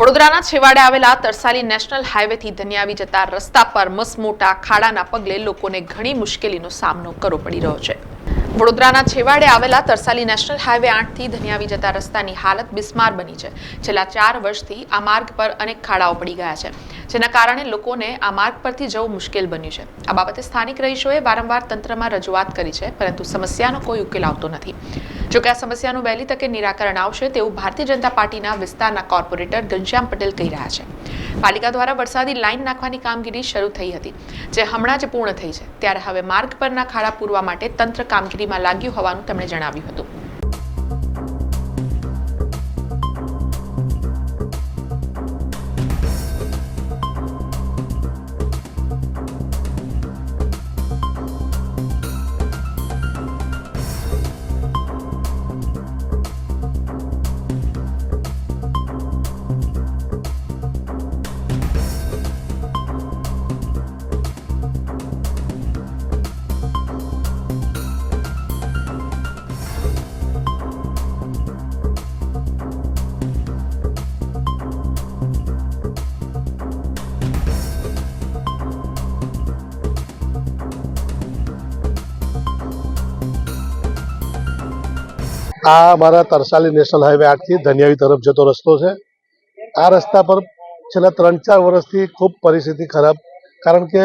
વડોદરાના છેવાડે આવેલા તરસાલી નેશનલ હાઈવેથી ધન્યાવી જતા રસ્તા પર મસમોટા ખાડાના પગલે લોકોને ઘણી મુશ્કેલીનો સામનો કરવો પડી રહ્યો છે. વડોદરાના છેવાડે આવેલા તરસાલી નેશનલ હાઈવે આઠથી ધન્યાવી જતા રસ્તાની હાલત બિસ્માર બની છે. છેલ્લા ચાર વર્ષથી આ માર્ગ પર અનેક ખાડાઓ પડી ગયા છે, જેના કારણે લોકોને આ માર્ગ પરથી જવું મુશ્કેલ બન્યું છે. આ બાબતે સ્થાનિક રહીશોએ વારંવાર તંત્રમાં રજૂઆત કરી છે, પરંતુ સમસ્યાનો કોઈ ઉકેલ આવતો નથી. જોકે આ સમસ્યાનું વહેલી તકે નિરાકરણ આવશે તેવું ભારતીય જનતા પાર્ટીના વિસ્તારના કોર્પોરેટર ઘનશ્યામ પટેલ કહી રહ્યા છે. પાલિકા દ્વારા વરસાદી લાઇન નાખવાની કામગીરી શરૂ થઈ હતી, જે હમણાં જ પૂર્ણ થઈ છે. ત્યારે હવે માર્ગ પરના ખાડા પૂરવા માટે તંત્ર કામગીરીમાં લાગ્યું હોવાનું તેમણે જણાવ્યું હતું. આ મારા તરસાલી નેશનલ હાઈવે આઠથી ધન્યાવી તરફ જતો રસ્તો છે. આ રસ્તા પર છેલ્લા ત્રણ ચાર વર્ષથી ખૂબ પરિસ્થિતિ ખરાબ, કારણ કે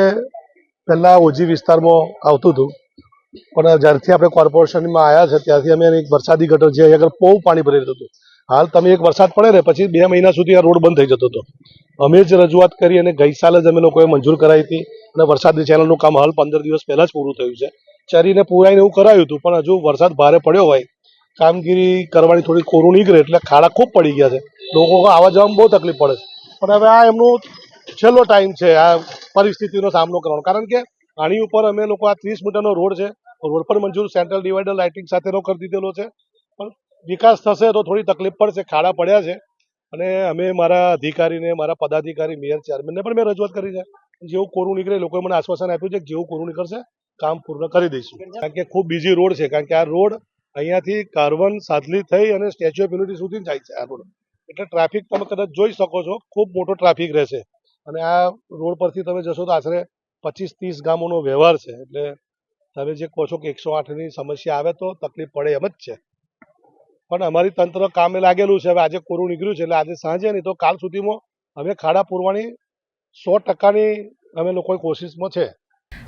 પહેલાં ઓજી વિસ્તારમાં આવતું હતું. પણ જ્યારથી આપણે કોર્પોરેશનમાં આવ્યા છે, ત્યારથી અમે એક વરસાદી ગટર જે આગળ બહુ પાણી ભરી રહ્યું હતું. હાલ તમે એક વરસાદ પડે ને, પછી બે મહિના સુધી આ રોડ બંધ થઈ જતો હતો. અમે જ રજૂઆત કરી અને ગઈ સાલે જ અમે લોકોએ મંજૂર કરાવી હતી અને વરસાદની ચેનલનું કામ હાલ પંદર દિવસ પહેલાં જ પૂરું થયું છે. ચરીને પૂરાઈને એવું કરાયું હતું, પણ હજુ વરસાદ ભારે પડ્યો હોય કામગીરી કરવાની થોડી કોરું નીકળે એટલે ખાડા ખૂબ પડી ગયા છે. લોકો આવવા જવામાં બહુ તકલીફ પડે છે. પણ હવે આ એમનું છેલ્લો ટાઈમ છે, આ પરિસ્થિતિનો સામનો કરવાનો. કારણ કે આની ઉપર અમે લોકો આ ત્રીસ મીટરનો રોડ છે, રોડ પર મંજૂર સેન્ટ્રલ ડિવાઈડર લાઇટિંગ સાથેનો કરી દીધેલો છે. પણ વિકાસ થશે તો થોડી તકલીફ પડશે, ખાડા પડ્યા છે. અને અમે મારા અધિકારીને, મારા પદાધિકારી મેયર ચેરમેનને પણ મેં રજૂઆત કરી છે જેવું કોરું નીકળે લોકોએ મને આશ્વાસન આપ્યું છે કે જેવું કોરું નીકળશે, કામ પૂર્ણ કરી દઈશું. કારણ કે ખૂબ બીજી રોડ છે, કારણ કે આ રોડ અહીંયાથી કાર્વન સાદલી થઈ અને સ્ટેચ્યુ ઓફ યુનિટી સુધી જાય છે આ રોડ. એટલે ટ્રાફિક તમે કદાચ જોઈ શકો છો, ખૂબ મોટો ટ્રાફિક રહેશે. અને આ રોડ પરથી તમે જશો તો આશરે પચીસ ત્રીસ ગામોનો વ્યવહાર છે. એટલે તમે જે કહો છો કે એકસો આઠની સમસ્યા આવે તો તકલીફ પડે એમ જ છે. પણ અમારી તંત્ર કામે લાગેલું છે. હવે આજે કોરું નીકળ્યું છે, એટલે આજે સાંજે નહીં તો કાલ સુધીમાં અમે ખાડા પૂરવાની સો ટકાની અમે લોકોની કોશિશમાં છે.